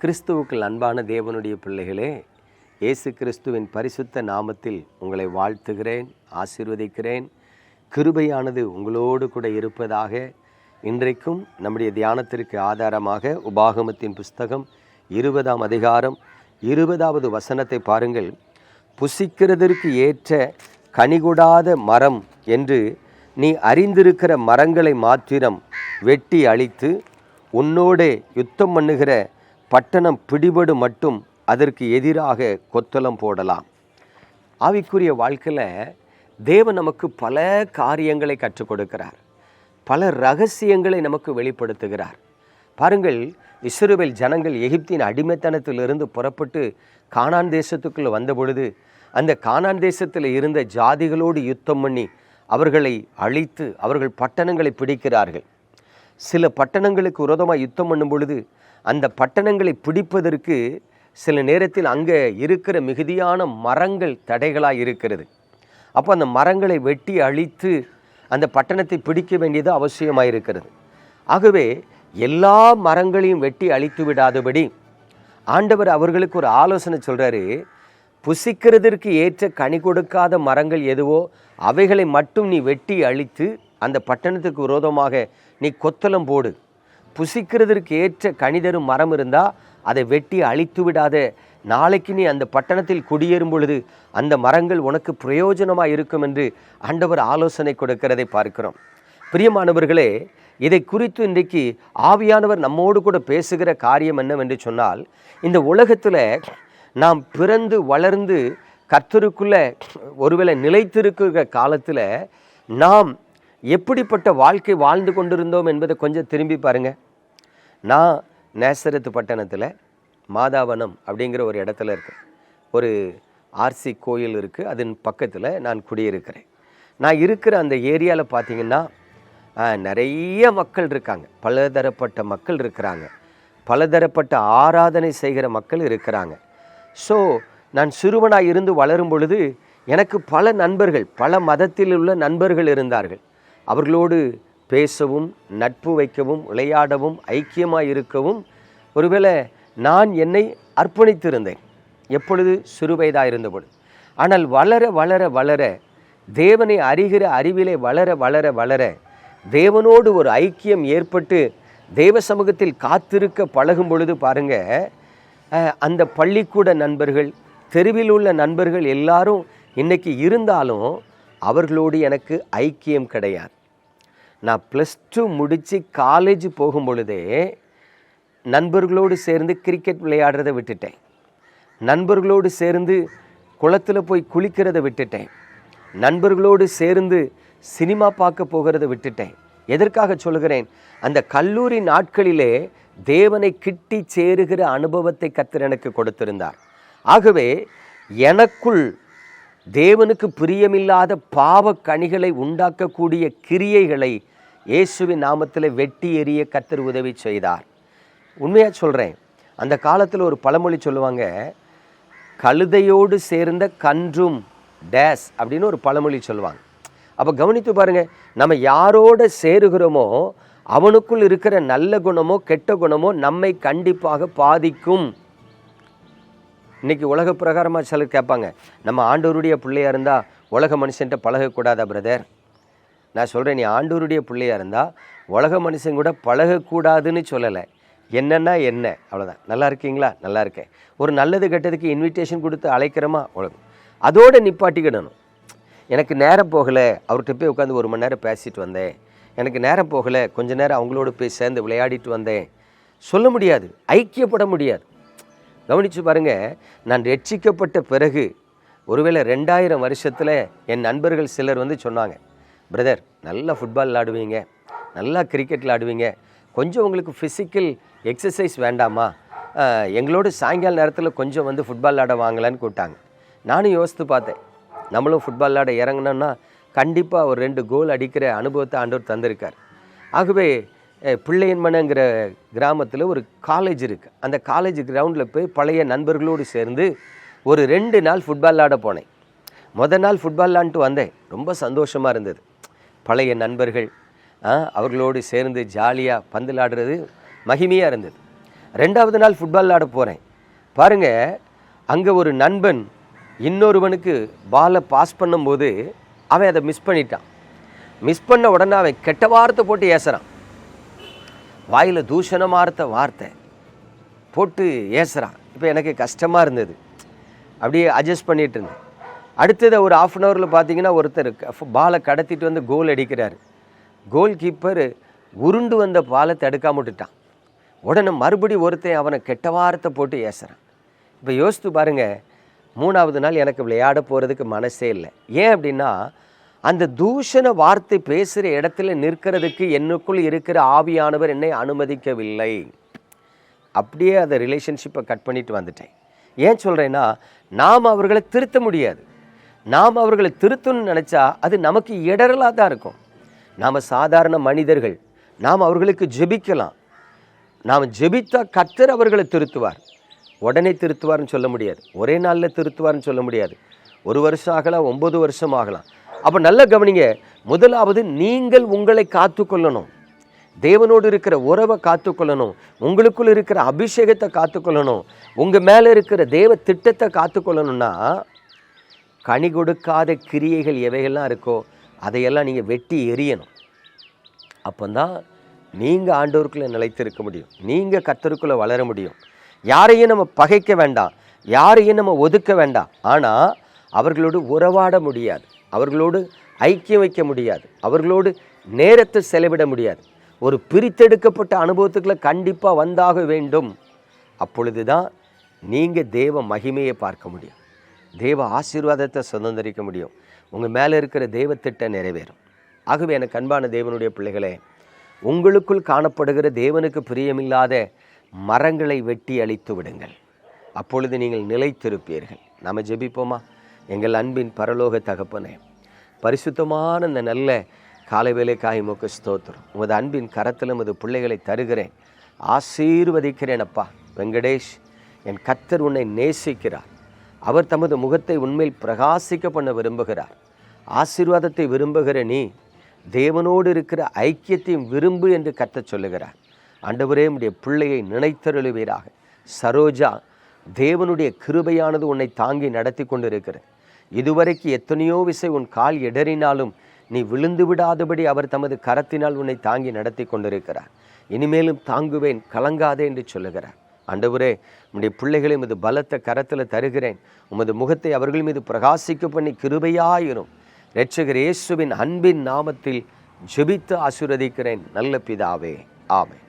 கிறிஸ்துவுக்குள் அன்பான தேவனுடைய பிள்ளைகளே இயேசு கிறிஸ்துவின் பரிசுத்த நாமத்தில் உங்களை வாழ்த்துகிறேன் ஆசீர்வதிக்கிறேன். கிருபையானது உங்களோடு கூட இருப்பதாக இன்றைக்கும் நம்முடைய தியானத்திற்கு ஆதாரமாக உபாகமத்தின் புஸ்தகம் இருபதாம் அதிகாரம் இருபதாவது வசனத்தை பாருங்கள். புசிக்கிறதற்கு ஏற்ற கனிகொடாத மரம் என்று நீ அறிந்திருக்கிற மரங்களை மாத்திரம் வெட்டி அழித்து உன்னோடே யுத்தம் பண்ணுகிற பட்டணம் பிடிபடு மட்டும் அதற்கு எதிராக கொத்தளம் போடலாம். ஆவிக்குரிய வாழ்க்கையில் தேவன் நமக்கு பல காரியங்களை கற்றுக் கொடுக்கிறார். பல ரகசியங்களை நமக்கு வெளிப்படுத்துகிறார். பாருங்கள் இஸ்ரோவில் ஜனங்கள் எகிப்தின் அடிமைத்தனத்திலிருந்து புறப்பட்டு கானான் தேசத்துக்குள்ளே வந்த பொழுது அந்த கானான் தேசத்தில் இருந்த ஜாதிகளோடு யுத்தம் பண்ணி அவர்களை அழித்து அவர்கள் பட்டணங்களை பிடிக்கிறார்கள். சில பட்டணங்களுக்கு விரோதமாக யுத்தம் பண்ணும் பொழுது அந்த பட்டணங்களை பிடிப்பதற்கு சில நேரத்தில் அங்கே இருக்கிற மிகுதியான மரங்கள் தடைகளாக இருக்கிறது. அப்போ அந்த மரங்களை வெட்டி அழித்து அந்த பட்டணத்தை பிடிக்க வேண்டியது அவசியமாக இருக்கிறது. ஆகவே எல்லா மரங்களையும் வெட்டி அழித்து விடாதபடி ஆண்டவர் அவர்களுக்கு ஒரு ஆலோசனை சொல்கிறாரு புசிக்கிறதற்கு ஏற்ற கனி கொடுக்காத மரங்கள் எதுவோ அவைகளை மட்டும் நீ வெட்டி அழித்து அந்த பட்டணத்துக்கு விரோதமாக நீ கொத்தளம் போடு. புசிக்கிறதற்கு ஏற்ற கனிதரும் மரம் இருந்தால் அதை வெட்டி அழித்து விடாத. நாளைக்கு நீ அந்த பட்டணத்தில் குடியேறும் பொழுது அந்த மரங்கள் உனக்கு பிரயோஜனமாக இருக்கும் என்று ஆண்டவர் ஆலோசனை கொடுக்கிறதை பார்க்கிறோம். பிரியமானவர்களே இதை குறித்து இன்றைக்கு ஆவியானவர் நம்மோடு கூட பேசுகிற காரியம் என்னவென்று சொன்னால் இந்த உலகத்தில் நாம் பிறந்து வளர்ந்து கத்தருக்குள்ளே ஒருவேளை நிலைத்திருக்கிற காலத்தில் நாம் எப்படிப்பட்ட வாழ்க்கை வாழ்ந்து கொண்டிருந்தோம் என்பதை கொஞ்சம் திரும்பி பாருங்கள் நான் நேசரத்து பட்டணத்தில் மாதாவனம் அப்படிங்கிற ஒரு இடத்துல இருக்கேன் ஒரு ஆர்சி கோயில் இருக்குது அதன் பக்கத்தில் நான் குடியிருக்கிறேன். நான் இருக்கிற அந்த ஏரியாவில் பார்த்தீங்கன்னா நிறைய மக்கள் இருக்காங்க. பலதரப்பட்ட மக்கள் இருக்கிறாங்க. பலதரப்பட்ட ஆராதனை செய்கிற மக்கள் இருக்கிறாங்க. ஸோ நான் சிறுவனாக இருந்து வளரும் பொழுது எனக்கு பல நண்பர்கள் பல மதத்தில் உள்ள நண்பர்கள் இருந்தார்கள். அவர்களோடு பேசவும் நட்பு வைக்கவும் விளையாடவும் ஐக்கியமாக இருக்கவும் ஒருவேளை நான் என்னை அர்ப்பணித்திருந்தேன். எப்பொழுது? சிறுவயதாக இருந்தபொழுது. ஆனால் வளர வளர வளர தேவனை அறிகிற அறிவிலே வளர வளர வளர தேவனோடு ஒரு ஐக்கியம் ஏற்பட்டு தேவ சமூகத்தில் காத்திருக்க பழகும் பொழுது பாருங்க அந்த பள்ளிக்கூட நண்பர்கள் தெருவில் உள்ள நண்பர்கள் எல்லாரும் இன்றைக்கி இருந்தாலும் அவர்களோடு எனக்கு ஐக்கியம் கிடையாது. நான் ப்ளஸ் டூ முடித்து காலேஜ் போகும் பொழுதே நண்பர்களோடு சேர்ந்து கிரிக்கெட் விளையாடுறதை விட்டுட்டேன். நண்பர்களோடு சேர்ந்து குளத்தில் போய் குளிக்கிறதை விட்டுட்டேன். நண்பர்களோடு சேர்ந்து சினிமா பார்க்க போகிறத விட்டுட்டேன். எதற்காக சொல்கிறேன் அந்த கல்லூரி நாட்களிலே தேவனை கிட்டி சேருகிற அனுபவத்தை கத்திர எனக்கு கொடுத்திருந்தார். ஆகவே எனக்குள் தேவனுக்கு பிரியமில்லாத பாவ கனிகளை உண்டாக்கக்கூடிய கிரியைகளை இயேசுவின் நாமத்தில் வெட்டி எறிய கத்தர் உதவி செய்தார். உண்மையாக சொல்கிறேன் அந்த காலத்தில் ஒரு பழமொழி சொல்லுவாங்க கழுதையோடு சேர்ந்த கன்றும் டேஸ் அப்படின்னு ஒரு பழமொழி சொல்லுவாங்க. அப்போ கவனித்து பாருங்கள் நம்ம யாரோட சேருகிறோமோ அவனுக்குள் இருக்கிற நல்ல குணமோ கெட்ட குணமோ நம்மை கண்டிப்பாக பாதிக்கும். இன்றைக்கி உலக பிரகாரமாக சிலர் கேட்பாங்க நம்ம ஆண்டவருடைய பிள்ளையாக இருந்தால் உலக மனுஷன்ட்ட பழகக்கூடாதா பிரதர் நான் சொல்கிறேன் நீ ஆண்டவருடைய பிள்ளையாக இருந்தால் உலக மனுஷன் கூட பழகக்கூடாதுன்னு சொல்லலை. என்னென்னா என்ன? அவ்வளோதான் நல்லா இருக்கீங்களா? நல்லா இருக்கேன். ஒரு நல்லது கெட்டதுக்கு இன்விடேஷன் கொடுத்து அழைக்கிறோமா? அவ்வளோ அதோடு நிப்பாட்டிக்கிடணும். எனக்கு நேரம் போகலை. அவர்கிட்ட போய் உட்காந்து ஒரு மணி நேரம் பேசிட்டு வந்தேன். எனக்கு நேரம் போகலை. கொஞ்ச நேரம் அவங்களோட போய் சேர்ந்து விளையாடிட்டு வந்தேன். சொல்ல முடியாது. ஐக்கியப்பட முடியாது. கவனித்து பாருங்கள் நான் ரட்சிக்கப்பட்ட பிறகு ஒருவேளை ரெண்டாயிரம் வருஷத்தில் என் நண்பர்கள் சிலர் வந்து சொன்னாங்க பிரதர் நல்லா ஃபுட்பால் விளாடுவீங்க நல்லா கிரிக்கெட் விளாடுவீங்க கொஞ்சம் உங்களுக்கு ஃபிசிக்கல் எக்ஸசைஸ் வேண்டாமா? எங்களோட சாயங்கால நேரத்தில் கொஞ்சம் வந்து ஃபுட்பால் விளாட வாங்கலான்னு கூப்பிட்டாங்க. நானும் யோசித்து பார்த்தேன் நம்மளும் ஃபுட்பால் விளாட இறங்கினோன்னா கண்டிப்பாக ஒரு ரெண்டு கோல் அடிக்கிற அனுபவத்தை ஆண்டவர் தந்திருக்கார். ஆகவே பிள்ளையன்மனங்கிற கிராமத்தில் ஒரு காலேஜ் இருக்குது அந்த காலேஜ் கிரவுண்டில் போய் பழைய நண்பர்களோடு சேர்ந்து ஒரு ரெண்டு நாள் ஃபுட்பால் விளாட போனேன். மொதல் நாள் ஃபுட்பால் விளாண்டுட்டு வந்தேன். ரொம்ப சந்தோஷமாக இருந்தது. பழைய நண்பர்கள் அவர்களோடு சேர்ந்து ஜாலியாக பந்து விளாடுறது மகிமையாக இருந்தது. ரெண்டாவது நாள் ஃபுட்பால் விளாட போகிறேன் பாருங்கள் அங்கே ஒரு நண்பன் இன்னொருவனுக்கு பாலை பாஸ் பண்ணும்போது அவன் அதை மிஸ் பண்ணிட்டான். மிஸ் பண்ண உடனே அவன் கெட்ட வார்த்தை போட்டு ஏசுகிறான் வாயில் தூஷணமார்த்த வார்த்தை போட்டு ஏசுகிறான் இப்போ எனக்கு கஷ்டமாக இருந்தது. அப்படியே அட்ஜஸ்ட் பண்ணிட்டு இருந்தேன். அடுத்தது ஒரு ஆஃப் அன் ஹவரில் பார்த்தீங்கன்னா ஒருத்தர் பாலை கடத்திட்டு வந்து கோல் அடிக்கிறார். கோல் கீப்பர் உருண்டு வந்த பாலை தடுக்காம விட்டுட்டான். உடனே மறுபடி ஒருத்தன் அவனை கெட்ட வாரத்தை போட்டு ஏசுகிறான் இப்போ யோசித்து பாருங்கள் மூணாவது நாள் எனக்கு விளையாட போகிறதுக்கு மனசே இல்லை. ஏன் அப்படின்னா அந்த தூஷண வார்த்தை பேசுகிற இடத்துல நிற்கிறதுக்கு என்னுக்குள் இருக்கிற ஆவியானவர் என்னை அனுமதிக்கவில்லை. அப்படியே அந்த ரிலேஷன்ஷிப்பை கட் பண்ணிட்டு வந்துட்டேன். ஏன் சொல்கிறேன்னா நாம் அவர்களை திருத்த முடியாது. நாம் அவர்களை திருத்தணும்னு நினச்சா அது நமக்கு இடரலாக தான் இருக்கும். நாம் சாதாரண மனிதர்கள். நாம் அவர்களுக்கு ஜெபிக்கலாம். நாம் ஜெபித்தா கத்தர் அவர்களை திருத்துவார். உடனே திருத்துவார்னு சொல்ல முடியாது. ஒரே நாளில் திருத்துவார்னு சொல்ல முடியாது. ஒரு வருஷம் ஆகலாம் ஒம்பது வருஷம் ஆகலாம். அப்போ நல்லா கவனிங்க. முதலாவது நீங்கள் உங்களை காத்துக்கொள்ளணும். தேவனோடு இருக்கிற உறவை காத்துக்கொள்ளணும். உங்களுக்குள்ள இருக்கிற அபிஷேகத்தை காத்துக்கொள்ளணும். உங்கள் மேலே இருக்கிற தேவ திட்டத்தை காத்துக்கொள்ளணும்னா கனி கொடுக்காத கிரியைகள் எவைகள்லாம் இருக்கோ அதையெல்லாம் நீங்கள் வெட்டி எறியணும். அப்போந்தான் நீங்கள் ஆண்டோருக்குள்ளே நிலைத்திருக்க முடியும். நீங்கள் கத்தருக்குள்ளே வளர முடியும். யாரையும் நம்ம பகைக்க வேண்டாம். யாரையும் நம்ம ஒதுக்க வேண்டாம். ஆனால் அவர்களோடு உறவாட முடியாது. அவர்களோடு ஐக்கியம் வைக்க முடியாது. அவர்களோடு நேரத்தை செலவிட முடியாது. ஒரு பிரித்தெடுக்கப்பட்ட அனுபவத்துக்குள்ளே கண்டிப்பாக வந்தாக வேண்டும். அப்பொழுது தான் நீங்கள் தேவ மகிமையை பார்க்க முடியும். தேவ ஆசீர்வாதத்தை சுதந்திரிக்க முடியும். உங்கள் மேலே இருக்கிற தெய்வ திட்டம் நிறைவேறும். ஆகவே எனக்கு அன்பான தேவனுடைய பிள்ளைகளே உங்களுக்குள் காணப்படுகிற தேவனுக்கு பிரியமில்லாத மரங்களை வெட்டி அழித்து விடுங்கள். அப்பொழுது நீங்கள் நிலைத்திருப்பீர்கள். நாம் ஜெபிப்போமா? எங்கள் அன்பின் பரலோக தகப்பனே பரிசுத்தமான இந்த நல்ல காலை வேலைக்காய் முக ஸ்தோத்திரம். உமது அன்பின் கரத்தில் உமது பிள்ளைகளை தருகிறேன். ஆசீர்வதிக்கிறேன் அப்பா. வெங்கடேஷ் என் கத்தர் உன்னை நேசிக்கிறார். அவர் தமது முகத்தை உண்மையில் பிரகாசிக்க பண்ண விரும்புகிறார். ஆசீர்வாதத்தை விரும்புகிற நீ தேவனோடு இருக்கிற ஐக்கியத்தையும் விரும்பு என்று கத்தச் சொல்லுகிறார். ஆண்டவரே உடைய பிள்ளையை நினைத்தருளுவீராக. சரோஜா தேவனுடைய கிருபையானது உன்னை தாங்கி நடத்தி கொண்டிருக்கிறது. இதுவரைக்கு எத்தனையோ விசை உன் கால் இடறினாலும் நீ விழுந்து விடாதபடி அவர் தமது கரத்தினால் உன்னை தாங்கி நடத்தி கொண்டிருக்கிறார். இனிமேலும் தாங்குவேன் கலங்காதே என்று சொல்லுகிறார். ஆண்டவரே உம்முடைய பிள்ளைகளை உமது பலத்த கரத்தில் தருகிறேன். உமது முகத்தை அவர்கள் மீது பிரகாசிக்க பண்ணி கிருபையாயிரும். இரட்சகர் இயேசுவின் அன்பின் நாமத்தில் ஜெபித்து ஆசீர்வதிக்கிறேன். நல்ல பிதாவே ஆமென்.